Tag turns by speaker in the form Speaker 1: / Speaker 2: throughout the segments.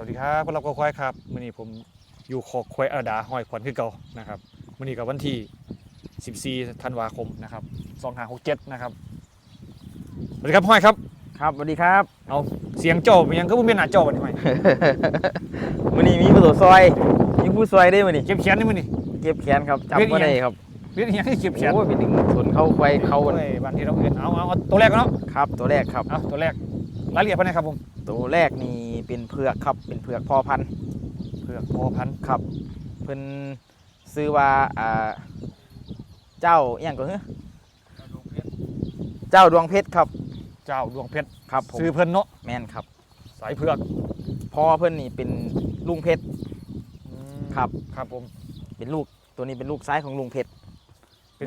Speaker 1: สวัสดีครับพวกเราก็ควายครับมื่อนี้ผมอยู่คอกควายอาดาห้อยขวัญคือเก่านะครับมื่อนี้กับวันที่ 14 ธันวาคมนะครับ2567นะครับสวัสดีครับห้อยครับ
Speaker 2: ครับสวัสดีครับ
Speaker 1: เอาเสียงเจ้าเป็นหยังก็บ่เป็นหน้าเจ้าบัดนี้ห้อย
Speaker 2: วันนี้มีผู้ตัวซอยมีผู้ซอยได้วันนี้
Speaker 1: เก็บแขนนี่มื้อนี้
Speaker 2: เก็บแขนครับจำ
Speaker 1: เรียกอี
Speaker 2: บ่
Speaker 1: หยัง
Speaker 2: ได้ครับ
Speaker 1: เรียกอีหยังให้เก็บแขน
Speaker 2: โอ้ยไปดึงสนเข้าไว้เข้า
Speaker 1: โอ้ยบ้านที่เราเห็นเอาเอาเอาตัวแรกก่อนเนาะ
Speaker 2: ครับ ตัวแรกครับ
Speaker 1: เอาตัวแรกรายละเอียดภายในครับผม
Speaker 2: ตัวแรกนี่ เป็นเผือกครับ เป็นเผือกพ่อพันธุ์
Speaker 1: เผือกพอพันธุ์
Speaker 2: ครับ เพิ่นซื้อว่าอ่าเจ้าอหย่างก็คือเจ้าดวงเพชรครับ
Speaker 1: เจ้าดวงเพชร
Speaker 2: ครับผม
Speaker 1: ซื้อเพิ่นเนาะ
Speaker 2: แม่นครับ
Speaker 1: สายเผือก
Speaker 2: พ่อเพิ่นนี่เป็นลุงเพชร
Speaker 1: อืม
Speaker 2: ครับ
Speaker 1: ครับผม
Speaker 2: เป็นลูกตัวนี้เป็นลูกซ้ายของลุงเพชร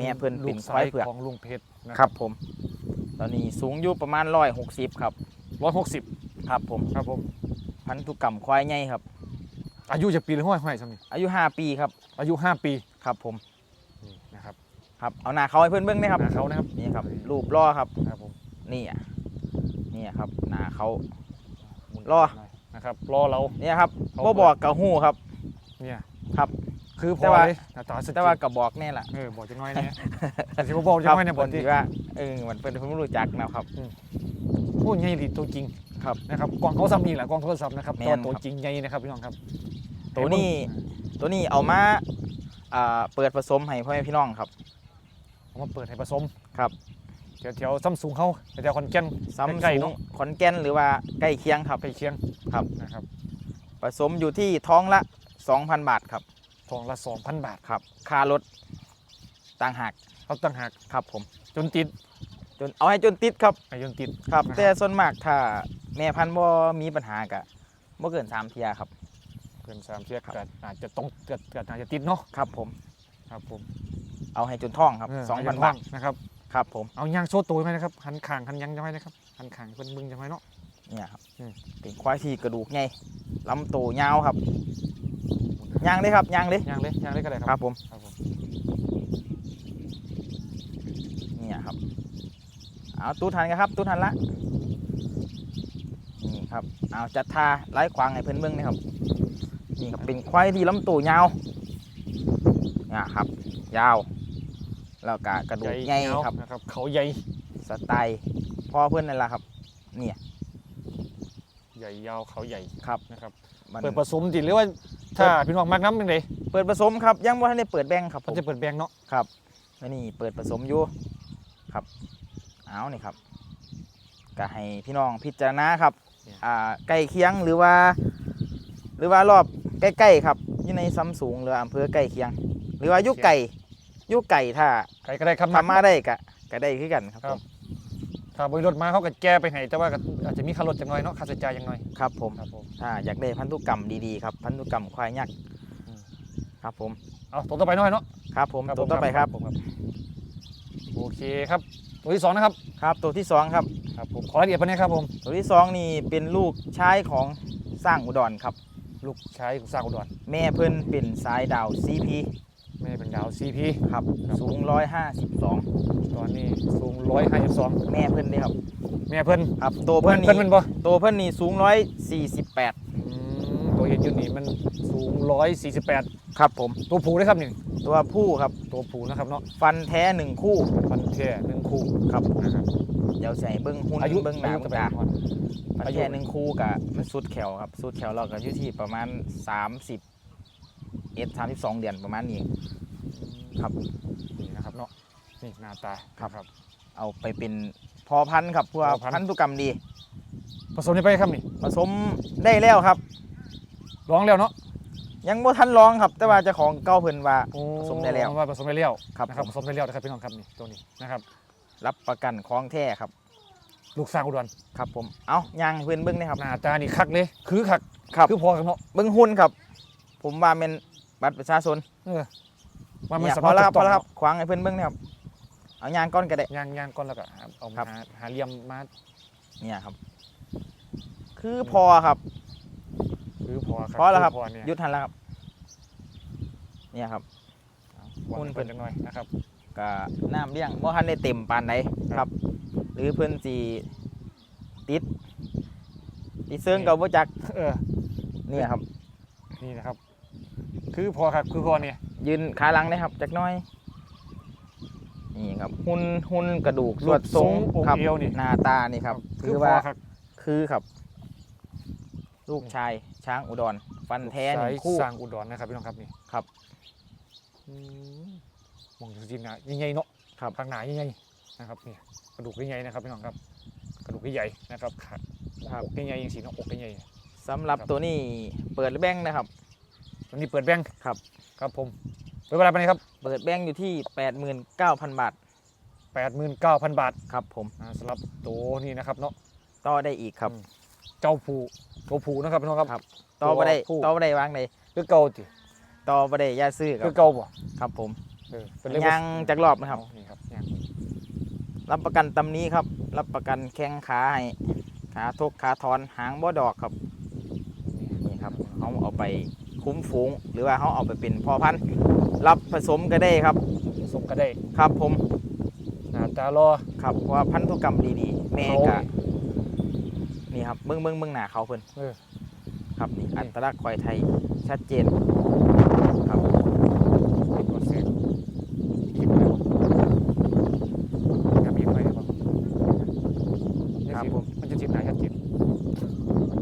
Speaker 2: แม่เพิ่น
Speaker 1: ลู
Speaker 2: เป็
Speaker 1: ก
Speaker 2: น
Speaker 1: สา
Speaker 2: ควายยเผือก
Speaker 1: ของลุงเพชรนะ
Speaker 2: ครับผม ตอนนี้สูงอยู่ประมาณร้อยหกสิบครับ
Speaker 1: ร้อยหกสิบ
Speaker 2: ครับผม
Speaker 1: ครับผม
Speaker 2: พันธุกรรมควายใหญ่ครับ
Speaker 1: อายุจะปีหรือห้อยห้อยซ้ำนี่
Speaker 2: อายุ 5 ปีครับ
Speaker 1: อายุ5ปี
Speaker 2: ครับผม
Speaker 1: นี่นะครับ
Speaker 2: ครับเอาหน้าเขาให้เพื่อนเบิ้งได้ครับ
Speaker 1: หน้าเขานะครับ
Speaker 2: นี่ครับรูปล่อครับ
Speaker 1: ครับผม
Speaker 2: นี่อะนี่ครับหน้าเขา
Speaker 1: หมุน
Speaker 2: รอ
Speaker 1: หน่อยนะครับรอเรา
Speaker 2: เนี่ยครับ
Speaker 1: เขา
Speaker 2: บ่บอกกับหูครับ
Speaker 1: เนี่ย
Speaker 2: ครับ
Speaker 1: คือพ
Speaker 2: แต่
Speaker 1: อ
Speaker 2: ว่า
Speaker 1: เลยหน้าตาสด
Speaker 2: แต่ว่ากระบอกแน่ล่ะ
Speaker 1: เออบอกจะน้อยเนี่ยแต่สิบ่บอกจะน้อยเนี่ย
Speaker 2: ค
Speaker 1: บอ
Speaker 2: รั
Speaker 1: ก
Speaker 2: น
Speaker 1: ที่
Speaker 2: ที่ว่าเออมันเป็นคนไม่รู้จักนะครับ
Speaker 1: พูดใหญ่ดิตัวจริง
Speaker 2: ครับ
Speaker 1: นะครับกล้องเขาซ้ำนี่แหละกล้องโทรศัพท์นะครับ
Speaker 2: แม่
Speaker 1: ตัวนตัว
Speaker 2: ครับ
Speaker 1: จริงใหญ่นะครับพี่น้องครับ
Speaker 2: ตัวนี้ตัวนี้เอามาอ่าเปิดผสมให้พ่อแม่พี่น้องครับ
Speaker 1: เอามาเปิดให้ผสม
Speaker 2: ครับ
Speaker 1: แถวแถวซัมซุงเขาแถวคอนแก่น
Speaker 2: ซัม
Speaker 1: ใกล้
Speaker 2: ซุ
Speaker 1: ๆ
Speaker 2: ง
Speaker 1: เนอะ
Speaker 2: ขอนแก่นหรือว่าใกล้เคียงครับ
Speaker 1: ใกล้เคียง
Speaker 2: ครับ
Speaker 1: นะครับ
Speaker 2: ผสมอยู่ที่ท้องละ 2,000 บาทครับ
Speaker 1: ทองละ2,000 บาท
Speaker 2: ครับค่ารถต่างหาก
Speaker 1: เขาตั้งหาก
Speaker 2: ครับผม
Speaker 1: จนติด
Speaker 2: จนเอาให้จนติดครับ
Speaker 1: ให้จนติด
Speaker 2: ครับ
Speaker 1: นะครับ
Speaker 2: แต่ส่วนมากถ้าแม่พันธุ์บ่มีปัญหากะบ่เกิน3เทียครับ
Speaker 1: เกินสามเทียบ
Speaker 2: ครับ
Speaker 1: ก็อาจจะต้องเกิดเกิดอาจจะติดเนาะ
Speaker 2: ครับผม
Speaker 1: ครับผม
Speaker 2: เอาให้จนท้องครับ
Speaker 1: เ2,000
Speaker 2: บาท
Speaker 1: นะครับ
Speaker 2: ครับผม
Speaker 1: เอายางโชว์ตัวไหมนะครับหันข่างหันยังจะไหมนะครับหันข่างเป็นมึงจะไหมเนาะ
Speaker 2: เนี่ยครับ
Speaker 1: อืม
Speaker 2: เป็นควายที่กระดูกใหญ่ลำโตวยาวครับยางเลยครับยางเลย
Speaker 1: ยางเลยยางเลยก็ได้ค
Speaker 2: ค
Speaker 1: รั
Speaker 2: รั
Speaker 1: บบ
Speaker 2: ผม
Speaker 1: ครับผม
Speaker 2: เนี่ยครับ เอาตู้ทันกันครับตู้ทันละนี่ครับเอาจัดท่าไล่ขวางให้เพื่อนเบิ่งนะครับนี่ครับเป็นควายที่ลำโตวยาวเนี่ยครับ ยาว แล้วก็กระดูกใหญ่
Speaker 1: ยาว
Speaker 2: ครับ
Speaker 1: นะครับ เขาใหญ่
Speaker 2: สไตล์พ่อเพื่อนนั่นแหละครับเนี่ย
Speaker 1: ใหญ่ยาวเขาใหญ่
Speaker 2: ครับ
Speaker 1: นะครับ
Speaker 2: มัน
Speaker 1: เปิดผสมติหรือว่าถ้าพี่น้องมากน้ำเป็นไง
Speaker 2: เปิดผสมครับยังว่าทันได้เปิดแบงค์ครับผ
Speaker 1: มัน
Speaker 2: ม
Speaker 1: จะเปิดแบงค์เนาะ
Speaker 2: ครับแล้วนี่เปิดผสมอยู่ครับ เอานี่ครับก็ให้พี่น้องพิจารณาครับอ่าใกล้เคียงหรือว่า หรือว่ารอบใกล้ๆครับอยู่ในซัมสูงหรืออำเภอใกล้เคียง หรือว่าอยุไก่อยุไก่ถ้า
Speaker 1: ใครก็ได้ครับ
Speaker 2: ทำมาได้ก็ก็ได้คือกันครับ
Speaker 1: ครั
Speaker 2: ผ
Speaker 1: บ
Speaker 2: ม
Speaker 1: ถ้าบริรถมาเขาก็แก้ไปให้แต่ว่าก็อาจจะมีค่ารถจังหน่อยเนาะค่าใช้จ่ายจังหน่อย
Speaker 2: ครับผม
Speaker 1: ครับผม
Speaker 2: ถ้าอยากได้พันธุกรรมดีๆครับพันธุกรรมควายยักษ์
Speaker 1: อืม
Speaker 2: ครับผม
Speaker 1: เอาตัวต่อไปหน่อยเนาะ
Speaker 2: ครับผม
Speaker 1: ครับ
Speaker 2: ตัวต่อไปครับ
Speaker 1: ผมครับโอเคครับ ตัวที่สองนะครับ
Speaker 2: ครับตัวที่สองครับ
Speaker 1: ครับผมขอรายละเอียดไปเนี่ยครับผม
Speaker 2: ตัวที่สองนี่เป็นลูกชายของสร้างอุดรครับ
Speaker 1: ลูกชายของสร้างอุดร
Speaker 2: แม่เพิ่นเป็นสายดาว CP
Speaker 1: แม่เป็นดาวซีพี
Speaker 2: ครับ
Speaker 1: ครับ
Speaker 2: สูง152
Speaker 1: ตอนนี้สูงร้อยห้าสิบสอง
Speaker 2: แม่เพิ่นเด้ครับ
Speaker 1: แม่เพิ่น
Speaker 2: ครับตัวเพิ่น
Speaker 1: เพิ่น
Speaker 2: นี่
Speaker 1: เป็นบ่
Speaker 2: ตัวเพิ่นนี่สูง148
Speaker 1: อืมตัวเห็นอยู่นี่มัน สูงร้อยสี่สิบแปด
Speaker 2: ครับผม
Speaker 1: ตัวผูได้ครับนี่
Speaker 2: ตัวผู้ครับ
Speaker 1: ตัวผูนะครับเนาะ
Speaker 2: ฟันแท้หนึ่งคู่
Speaker 1: ฟันแท้หนึ่งคู่
Speaker 2: ครับผม
Speaker 1: นะครับ
Speaker 2: เดี๋ยวใส่เบิ้งหุ่น
Speaker 1: อายุ
Speaker 2: เบิ้งหนา
Speaker 1: อายุ
Speaker 2: เบิ้
Speaker 1: จะ
Speaker 2: ง
Speaker 1: ไป
Speaker 2: ตา
Speaker 1: ก่อน
Speaker 2: ฟัน
Speaker 1: อายุ
Speaker 2: แท้หนึ่งคู่กะมันสุดแขวครับสุดแขวเราก็อยู่ที่ประมาณ 30เอ็ด32เดือนประมาณนี้ครับ
Speaker 1: นี่นะครับเนาะนี่หน้าตา
Speaker 2: ครับ
Speaker 1: ครับ
Speaker 2: เอาไปเป็นพอพันธุ์ครับเพื่อ
Speaker 1: พอพันธุ์
Speaker 2: พันธุกรรมดี
Speaker 1: ผสมนี่ไปครับนี่
Speaker 2: ผสมได้แล้วครับ
Speaker 1: ร้องแล้วเนาะ
Speaker 2: ยังบ่ทันร้องครับ แต่ว่าเจ้าของเก้าเพิ่นว่าผสมได้แล้ว
Speaker 1: ว่าผสมได้แล้ว
Speaker 2: ครับ
Speaker 1: นะครับ
Speaker 2: ผม
Speaker 1: ผสมได้แล้วนะครับพี่น้องครับนี่ตัวนี้นะครับ
Speaker 2: รับประกันของแท้ครับ
Speaker 1: ลูกสร้างอุดร
Speaker 2: ครับ ผม เอายางให้เพื่อนเบิ้งนะครับ
Speaker 1: หน้าตานี่คักเลยคือคัก
Speaker 2: ครับ
Speaker 1: คือพอกันเนาะ
Speaker 2: เบิ้งหุ่นครับ ผมว่าเป็นบัตรประชาชน
Speaker 1: เออว่ามัน
Speaker 2: เนี่ย
Speaker 1: สา
Speaker 2: พอ
Speaker 1: มารถ
Speaker 2: แล้วครับ
Speaker 1: ถูก
Speaker 2: พ
Speaker 1: ต้
Speaker 2: อ
Speaker 1: อง
Speaker 2: แล้วครับขวางให้เพื่อนเบิ้งนะครับ เอายางก้อนก็ได้
Speaker 1: ย่างย่างก้อนแล้วก็หาเอา
Speaker 2: ครับ
Speaker 1: หาหาเหลี่ยมมา
Speaker 2: เนี่ยครับ คือพอครับ
Speaker 1: คือพอครับ
Speaker 2: พอแล้วครับ
Speaker 1: พอเนี่ย
Speaker 2: ยุดทันแล้วครับ เนี่ยครับ
Speaker 1: วาง
Speaker 2: หุ้น
Speaker 1: เพิ่นจังหน่อยนะครับ
Speaker 2: ก็น้ำเลี้ยงบ่ทันได้เต็มปานใด
Speaker 1: ครับ
Speaker 2: ครับหรือเพื่อนสีติด ติดเซิงกับบ่จัก
Speaker 1: เออ
Speaker 2: เนี่ยครับ
Speaker 1: นี่นะครับ คือพอครับคือพอเนี่ย
Speaker 2: ยืนขาหลังนะครับจักหน้อย นี่ครับ หุ่นหุ่นกระดูกสวดทรง
Speaker 1: อง
Speaker 2: ครับ
Speaker 1: ค์เอวนี่
Speaker 2: หน้าตานี่ครับ
Speaker 1: คื
Speaker 2: คืออ
Speaker 1: พอ
Speaker 2: ว่า
Speaker 1: ครับ
Speaker 2: คือครับ ลูกชายช้างอุดร ฟันแท้ห
Speaker 1: สา
Speaker 2: นึ่
Speaker 1: ย
Speaker 2: งคู่
Speaker 1: สร้างอุดรนะครับพี่น้องครับนี่
Speaker 2: ครับ
Speaker 1: อืมมองจริงๆนะยิ่งใหญ่เนาะ
Speaker 2: ครับ
Speaker 1: ข้างหน้ายิ่งใหญ่นะครับนี่กระดูกยิ่งใหญ่นะครับพี่น้องครับ กระดูกยิ่งใหญ่นะครับขา
Speaker 2: ครับ
Speaker 1: อกยิ่งใหญ่ยังสีน้องอกยิ่งใหญ่
Speaker 2: สำหรับ
Speaker 1: ครับ
Speaker 2: ตัวนี้เปิดแบงค์นะครับ
Speaker 1: วันนี้เปิดแบงค์
Speaker 2: ครับ
Speaker 1: ครับผมเปิดเวลาไปไหนครับ
Speaker 2: เปิดแบงค์อยู่ที่89,000บาท
Speaker 1: 89,000บาท
Speaker 2: ครับผม
Speaker 1: อ่าสำหรับตัวนี้นะครับเนาะ
Speaker 2: ต่อได้อีกครับ
Speaker 1: อืม เจ้าผูตัวผูนะครับพี่น้องครับ
Speaker 2: ครับต่อบ่ได้
Speaker 1: ผู้
Speaker 2: ต่อบ่ได้วางใด
Speaker 1: คือเก่าติ
Speaker 2: ต่อบ่ได้อย่าซื้อค
Speaker 1: คื
Speaker 2: รั
Speaker 1: อบเก่าบ่
Speaker 2: ครับผม
Speaker 1: เออเป็นเลข
Speaker 2: ยังจักรอบนะครับ
Speaker 1: เอานี่ครับยัง
Speaker 2: รับประกันตำนี้ครับ รับประกันแข้งขาให้ขาทกขาทอนหางบ่ดอกครับนี่ครับเขาเอาไปคุ้มฝูง หรือว่าเขาเอาไปเป็นพ่อพันธุ์รับผสมก็ได้ครับ
Speaker 1: ส่งก็ได้
Speaker 2: ครับผม
Speaker 1: หน้าตารอ
Speaker 2: ครับเพราะว่าพันธุกรรมดีๆ แม่
Speaker 1: เขา
Speaker 2: กะ นี่ครับเบิ้งเบิ้งเบิ้งหน้าเขาเพิ่น
Speaker 1: เออ
Speaker 2: ครับนี่อัตลักษณ์ควายไทยชัดเจนครับ
Speaker 1: ติดกว่าเสียงคิดแล้วครับมีไฟหรือเปล่า
Speaker 2: ครับผม
Speaker 1: มันจะจิตไหนชัดเจน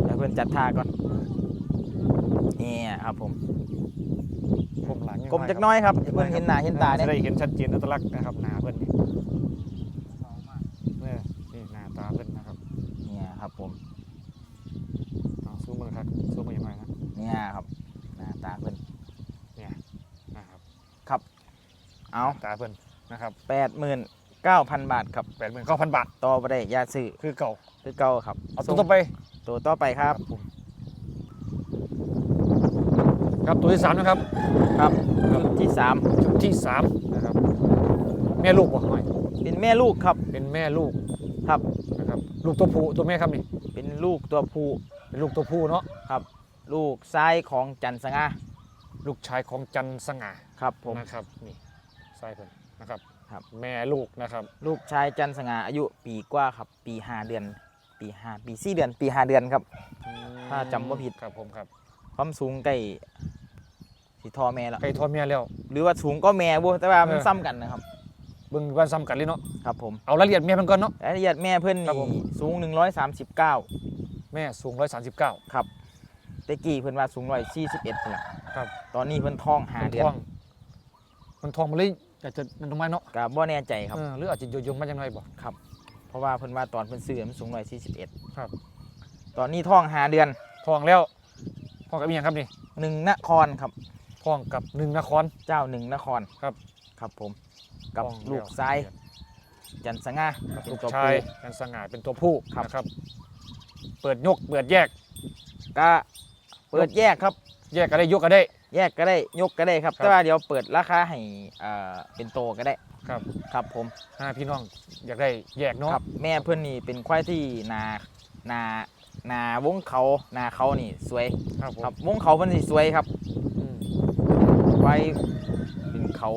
Speaker 2: เดี๋ยวเพิ่นจัดท่าก่อนนี่ครับผม
Speaker 1: ผมหลังยัง
Speaker 2: กลม
Speaker 1: ไจั
Speaker 2: กหน้อยครับเพิ่นเห็นหน้าเห็นตา
Speaker 1: จะ
Speaker 2: เนี่ย
Speaker 1: ได้เห็นชัดเจนอัตลักษณ์นะครับหน้าเพิ่นนี่เออนี่หน้าตาเพิ่นนะครับ
Speaker 2: เนี่ยครับผม
Speaker 1: เอาซูมมือครับซูมมือยังไงนะ
Speaker 2: เนี่ยครับหน้าตาเพิ่น
Speaker 1: นะครับ
Speaker 2: เอา
Speaker 1: ตาเพิ่นนะครับ
Speaker 2: แปดหมื่นเก้าพันบาทครับ
Speaker 1: แปดหมื่นเก้าพันบาท
Speaker 2: ต่อไปได้อยาซื้อ
Speaker 1: คือเก่า
Speaker 2: คือเก่าครับ
Speaker 1: เอาตัวต่อไป
Speaker 2: ตัวต่อไปครับ
Speaker 1: ผมครับตัวที่สามนะครับ
Speaker 2: ครับชุดที่สาม
Speaker 1: ชุดที่สามนะครับ แม่ลูกบ่หน่อย
Speaker 2: เป็นแม่ลูกครับ
Speaker 1: เป็นแม่ลูก
Speaker 2: ครับ
Speaker 1: นะครับ ลูกตัวผู้ตัวแม่ครับนี่
Speaker 2: เป็นลูกตัวผู้
Speaker 1: เป็นลูกตัวผู้เนาะ
Speaker 2: ลูกซ้ายของจันสง่า
Speaker 1: ลูกชายของจันสง่า
Speaker 2: ครับผม
Speaker 1: นะครับนี่ ใส่เพิ่นนะครับ
Speaker 2: ครับ
Speaker 1: แม่ลูกนะครับ
Speaker 2: ลูกชายจันสง่าอายุปีกว่าครับ ปีห้าเดือน ปีห้าปีสี่เดือน ปีห้าเดือนครับถ้าจำบ่ผิด
Speaker 1: ครับผมครับ
Speaker 2: ความสูงใกล้สีทอแม่แล้ว
Speaker 1: ไก่ทอดเมียแล้ว
Speaker 2: หรือว่าสูงก็แม่บ่แต่ว่ามัน
Speaker 1: เออ
Speaker 2: ซ้ำกันนะครับ
Speaker 1: เบิ่งวันซ้ำกันเลยเนาะ
Speaker 2: ครับผม
Speaker 1: เอารายละเอียดเมียเพิ่นก่อนเนาะ
Speaker 2: รายละเอียดแม่เพิ่น
Speaker 1: ครับผม
Speaker 2: นี่สูง 139
Speaker 1: แม่สูง 139
Speaker 2: ครับแตะกี้เพิ่นว่าสูง141พุ่นล่ะ
Speaker 1: ครับ
Speaker 2: ตอนนี้เพิ่นท้องหา
Speaker 1: มัน
Speaker 2: เดือน
Speaker 1: ท้องมันท้องมาเลยอยา กจะมันทำไมเนาะ
Speaker 2: ก็บ่แน่ใจครับ
Speaker 1: เออหรืออาจจะโยงๆมาจังไดบ่
Speaker 2: เพราะว่าเพิ่นว่าตอนเพิ่นซื้อมันสูง141
Speaker 1: ครับ
Speaker 2: ตอนนี้ท้องหาเดือน
Speaker 1: ท้องแล้วท้องกับอีหยังครับนี่
Speaker 2: หนึ่งนครครับ
Speaker 1: ท้องกับหนึ่งนคร
Speaker 2: เจ้าหนึ่งนคร
Speaker 1: ครับ
Speaker 2: ครับผม กับ
Speaker 1: ท้อง
Speaker 2: ลูก
Speaker 1: แว
Speaker 2: ซ้ายจันสง่า
Speaker 1: กับ
Speaker 2: เป็น
Speaker 1: ลูก
Speaker 2: ตัว
Speaker 1: ชา
Speaker 2: ผู้
Speaker 1: ยกันสง่าเป็นตัวผู้
Speaker 2: ครับ
Speaker 1: นะครับ เปิดยกเปิดแยก
Speaker 2: ก็เปิดแยกครับ
Speaker 1: แยกก็ได้ยกก็ได้
Speaker 2: แยกก็ได้ยกก็ได้ครับ
Speaker 1: ครับ
Speaker 2: แต่ว่าเดี๋ยวเปิดราคาให้อ่าเป็นโตก็ได้
Speaker 1: ครับ
Speaker 2: ครับผม
Speaker 1: ห้าพี่น้องอยากได้แยกเนาะ
Speaker 2: ครับแม่เพื่อนนี่เป็นควายที่นานานาวงเขานาเขานี่สวย
Speaker 1: ครับผม
Speaker 2: ครับวงเขาเพิ่นสิสวยครับ
Speaker 1: อืม
Speaker 2: ควายเป็นเขา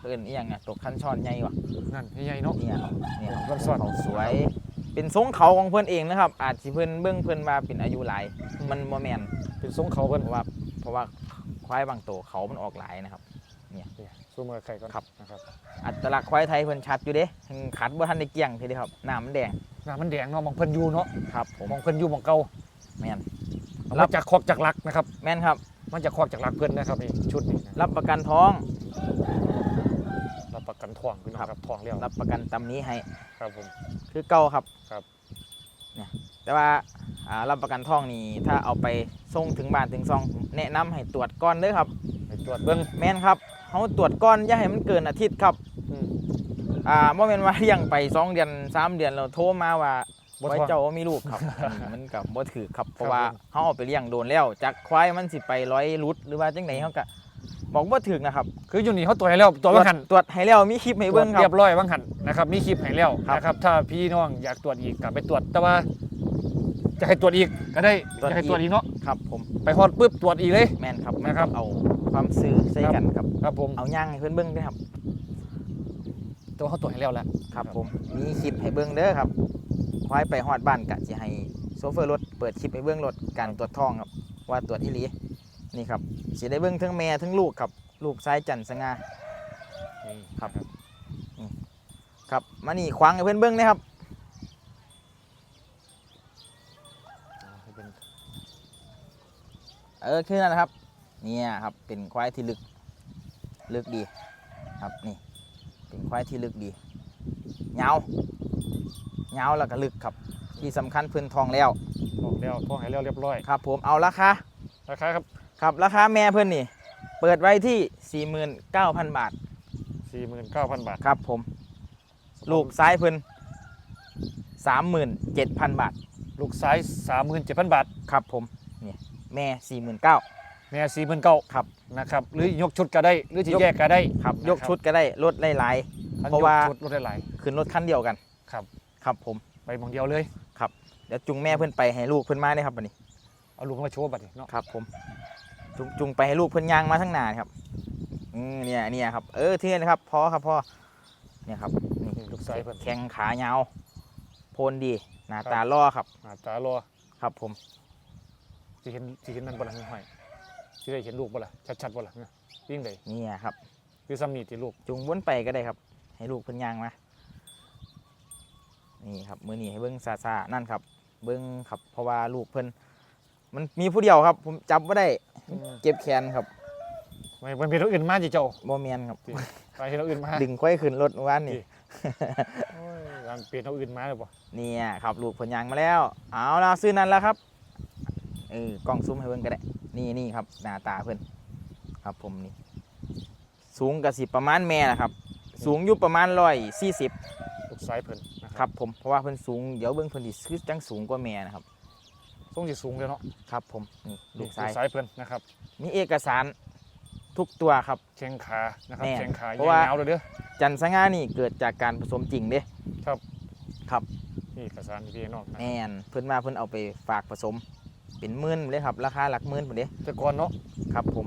Speaker 2: เอิ้นอีหยังอะตกคันช่อนใหญ่วะ
Speaker 1: นั่นใหญ่ๆเนาะ
Speaker 2: เนี่ยครับเนี่ย
Speaker 1: คันช่อน
Speaker 2: เขาสวย เป็นทรงเขาของเพื่อนเองนะครับ อาจสิเพื่อนเบื้องเพื่อนมาเป็นอายุหลาย มันโมแมน
Speaker 1: เป็นทรงเขาเพิ่น
Speaker 2: เพราะว่าเพราะว่า ควายบางตัวเขามันออกหลายนะครับ
Speaker 1: เนี่ยสู้มือไข่ก่อน
Speaker 2: ครับ
Speaker 1: นะครับ
Speaker 2: อัตลักษณ์ควายไทยเพิ่นชัดอยู่เด้ยังขัดบ่ทันได้เกลี้ยงทีเดียวครับน้ำมันแดง
Speaker 1: หน้ามันแดงเนาะมองเพิ่นอยู่เนาะ
Speaker 2: ครับ ผม
Speaker 1: มองเพิ่นอยู่มองเก่า
Speaker 2: แม่น
Speaker 1: เอา
Speaker 2: รั
Speaker 1: มา
Speaker 2: บ
Speaker 1: จากคอกจากหลักนะครับ
Speaker 2: แม่นครับ
Speaker 1: มันจากคอกจากหลักเพิ่นนะครับนี่ชุดนี้นะ
Speaker 2: รับประกันท้อง
Speaker 1: รับประกันทองพี่น้องครับทองแล้ว
Speaker 2: รับประกันตำนี้ให้
Speaker 1: ครับผม
Speaker 2: คือเก่าครับ
Speaker 1: ครับ
Speaker 2: เนี่ยแต่ว่าอ่า รับประกันท้องนี่ถ้าเอาไปส่งถึงบ้านถึงซอง แนะนำให้ตรวจก่อนเด้อครับ
Speaker 1: ไปตรวจเบิ่ง
Speaker 2: แม่นครับเฮาตรวจก่อนอย่าให้มันเกินอาทิตย์ครับ
Speaker 1: อืม
Speaker 2: อ่าบ่แม่นว่าเลี้ยงไปสองเดือนสามเดือนแล้วโทรมาว่า
Speaker 1: บ่
Speaker 2: ไว้
Speaker 1: ทอง
Speaker 2: เจ้าว่ามีลูกครับอืมมันกับบ่ถือครับเพราะ
Speaker 1: ครับ
Speaker 2: ว่า
Speaker 1: ผม
Speaker 2: เฮาเอาไปเลี้ยงโดนแล้วจากควายมันสิไปร้อยรุดหรือว่าจังไดเฮาก็บอกบ่ถือนะครับ
Speaker 1: คืออยู่นี่เขาตรวจให้แล้วตรวจว่างหัน
Speaker 2: ตรวจให้แล้วมีคลิปให้เบิ่งค
Speaker 1: เรี
Speaker 2: รั
Speaker 1: ย
Speaker 2: บบ
Speaker 1: ร้อยว่างหันนะครับมีคลิปให้แล้ว
Speaker 2: ครับ
Speaker 1: นะครับถ้าพี่น้องอยากตรวจอีกกลับไปตรวจแต่ว่า จะให้ตรวจอีกก็ได้
Speaker 2: ตรวจ
Speaker 1: จะให้
Speaker 2: อีก
Speaker 1: ตรวจอีกเนาะ
Speaker 2: ครับผม
Speaker 1: ไปฮอดปุ๊บตรวจอีกเลย
Speaker 2: แม่นครับ
Speaker 1: นะครับ
Speaker 2: เอาความซื่อใส่กันครับ
Speaker 1: ครับผม
Speaker 2: เอาย่างให้เพิ่นเบิ่งด้วยครับ
Speaker 1: แต่ว่าเขาตรวจให้แล้วแหละ
Speaker 2: ครับผมมีคลิปให้เบิ่งเด้อครับควายไปฮอดบ้านกะสิให้โซเฟอร์รถเปิดคลิปให้เบิ่งรถการตรวจท้องครับ ว่าตรวจอีหลีนี่ครับสิได้เบิ่งทั้งแม่ทั้งลูกครับ ลูกซ้ายจันทร์สง่า
Speaker 1: นี่
Speaker 2: ครับ
Speaker 1: นะ
Speaker 2: ครับมานี่ควางให้เพื่อนเบิ่งนะครับ
Speaker 1: เอาให้เป็น
Speaker 2: เออคือนั่นนะครับเนี่ยครับเป็นควายที่ลึกลึกดีครับนี่เป็นควายที่ลึกดีเงาวเงาวแล้วก็ลึกครับ ที่สำคัญเพื่อนทองแล้ว
Speaker 1: ออกแล้วท้องให้แล้วเรียบร้อย
Speaker 2: ครับ ผมเอาราคา
Speaker 1: ราคาครับ
Speaker 2: ครับราคาแม่เพื่อนนี่ เปิดไว้ที่ 49,000 บาท
Speaker 1: 49,000 บาท
Speaker 2: ครับผม ลูกซ้ายเพื่อน37,000 บาท
Speaker 1: ลูกซ้าย 37,000 บาท
Speaker 2: ครับผม นี่แม่49,000
Speaker 1: แม่49,000
Speaker 2: ครับ
Speaker 1: นะครับหรือยกชุดก็ได้หรือที่
Speaker 2: ยก
Speaker 1: แยกก็ได้
Speaker 2: ครับ
Speaker 1: นะครับ
Speaker 2: ยกชุดก็ได้ลดหลาย
Speaker 1: อัน
Speaker 2: เพราะว่า
Speaker 1: ยกชุดรถได้หลาย
Speaker 2: ๆขึ้นรถคันเดียวกัน
Speaker 1: ครับ
Speaker 2: ครับผม
Speaker 1: ไปหมองเดียวเลย
Speaker 2: เดี๋ยวจุงแม่เพื่อนไปให้ลูกเพื่อนมาเนี่ยครับบัดนี้
Speaker 1: เอาลูกมาโชว์บัดนี้เนาะ
Speaker 2: ครับผมจุงจุงไปให้ลูกเพื่อนยางมาทั้งหนาครับอืมเนี่ยเนี่ยครับเออที่นี่นะครับพอครับพ่อเนี่ยครับนี่
Speaker 1: นี่ลูกซ้ายเพิ่น
Speaker 2: แข้งขายาวโพนดีหน้าตาล่อครับ
Speaker 1: หน้าตารอ
Speaker 2: ครับผม
Speaker 1: สิเห็นสิเห็นนั่นบ่ล่ะห้อยสิได้เห็นลูกบ่ล่ะชัดๆบ่ล่ะเนี่ยวิ่งได้
Speaker 2: เนี่ยครับ
Speaker 1: คือซ้ำนี่ที่ลูก
Speaker 2: จุงวนไปก็ได้ครับ ให้ลูกเพื่อนยางมานี่ครับมือนี้ให้เบิ้งซาซานั่นครับ เบิ้งครับ เพราะว่าลูกเพื่อนมันมีผู้เดียวครับ ผมจับไม่ได้เจ็บแขนครับ
Speaker 1: ไม่มันเป็นตัวอื่นมาจิเจ้า
Speaker 2: โมเมนครับ
Speaker 1: ไปเห็นตัวอื่นมา
Speaker 2: ดึงควายขึ้นรถเมื่อวานนี่
Speaker 1: ดิโอ้ยมันเปลี่ยนตัวอื่นมาเลยบ่
Speaker 2: เนี่ยครับ ลูกผลยางมาแล้ว เอาละซื้อนั้นแล้วครับ เออกล้องซูมให้เพิ่นก็ได้ นี่นี่ครับหน้าตาเพิ่นครับผมนี่ สูงกับสิประมาณแม่นะครับ สูงอยู่ประมาณร้อยสี่สิบ
Speaker 1: ลูกซ้ายเพิ่นนะค
Speaker 2: ครับรับผมเพราะว่าเพิ่นสูงเดี๋ยวเบิ่งเพิ่นดิคือจังสูงกว่าแม่นะครับ
Speaker 1: ทรงสิสูงเลยเนาะ
Speaker 2: ครับผมนี่ลู
Speaker 1: ลู
Speaker 2: ก
Speaker 1: ก
Speaker 2: ซ้าย
Speaker 1: ซ้ายเพิ่นนะครับ
Speaker 2: มีเอกสารทุกตัวครับ
Speaker 1: แข้งขานะครับ
Speaker 2: แน่
Speaker 1: แข้งขา
Speaker 2: เพราะว่า
Speaker 1: ยาวๆเลยเด้อ
Speaker 2: จันทร์สง่านี่เกิดจากการผสมจริงเด้
Speaker 1: ครับ
Speaker 2: ครับ
Speaker 1: นี่เอกสารที่พี่น้องนะ
Speaker 2: แม่นเพิ่นมาเพิ่นเอาไปฝากผสม เป็นหมื่นเลยครับ ราคาหลักหมื่นพุ่นเด้
Speaker 1: แต่ก่อนเนาะ
Speaker 2: ครับผม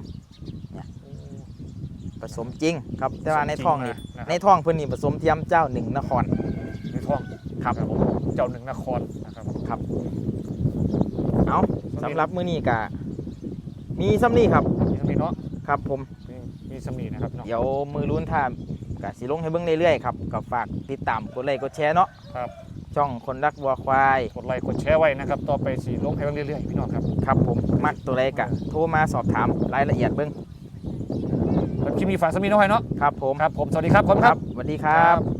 Speaker 2: ผสมจริงครับ แต่ว่าในท้องนี่
Speaker 1: นะค
Speaker 2: ใน
Speaker 1: รับ
Speaker 2: ท้องเพิ่นนี่ผสมเทียมเจ้าหนึ่งนคร
Speaker 1: ในท้อง
Speaker 2: ครับ
Speaker 1: ผมเจ้าหนึ่งนครนะครับ
Speaker 2: ครับเอาสำหรับมื้อนี้ก็มีซ้ำนี่ครับ
Speaker 1: มีสมีเนาะ
Speaker 2: ครับผม
Speaker 1: มีมีสมีนะครับเนาะ
Speaker 2: เดี๋ยวมือลุ้นถ้าก็สิลงให้เบิ่งเรื่อยๆครับก็ฝากติดตามกดไลค์กดแชร์เนาะ
Speaker 1: ครับ
Speaker 2: ช่องคนรักวัวควาย
Speaker 1: กดไลค์กดแชร์ไว้นะครับ ต่อไปสีลงให้เรื่อยๆพี่น้องครับ
Speaker 2: ครับผมมักตัวใดก็โทรมาสอบถามรายละเอียดเบิ่ง
Speaker 1: แล้วคลิปมีฝากสมีน้อยเนาะ
Speaker 2: ครับผม
Speaker 1: ครับผมสวัสดีครับผมครับ
Speaker 2: สวัสดีครับ